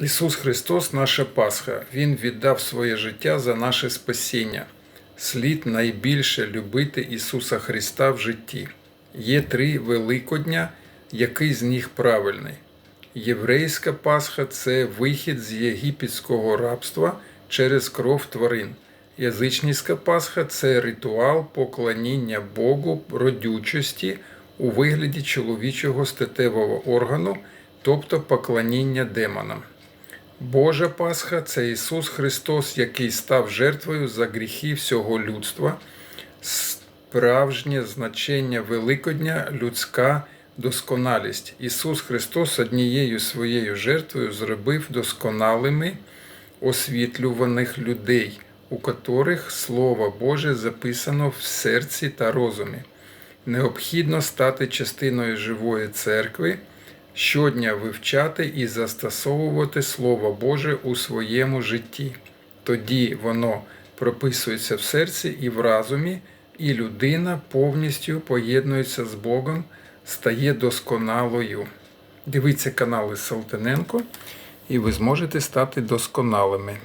Ісус Христос наша Пасха. Він віддав своє життя за наше спасіння. Слід найбільше любити Ісуса Христа в житті. Є три Великодня, який з них правильний. Єврейська Пасха це вихід з єгипетського рабства через кров тварин. Язичницька Пасха це ритуал поклоніння Богу родючості у вигляді чоловічого статевого органу, тобто поклоніння демонам. Божа Пасха це Ісус Христос, який став жертвою за гріхи всього людства. Справжнє значення Великодня людська досконалість. Ісус Христос однією своєю жертвою зробив досконалими освітлюваних людей, у котрих Слово Боже записано в серці та розумі. Необхідно стати частиною живої церкви, щодня вивчати і застосовувати Слово Боже у своєму житті. Тоді воно прописується в серці і в разумі, і людина повністю поєднується з Богом, стає досконалою. Дивіться канали Салтаненко, і ви зможете стати досконалими.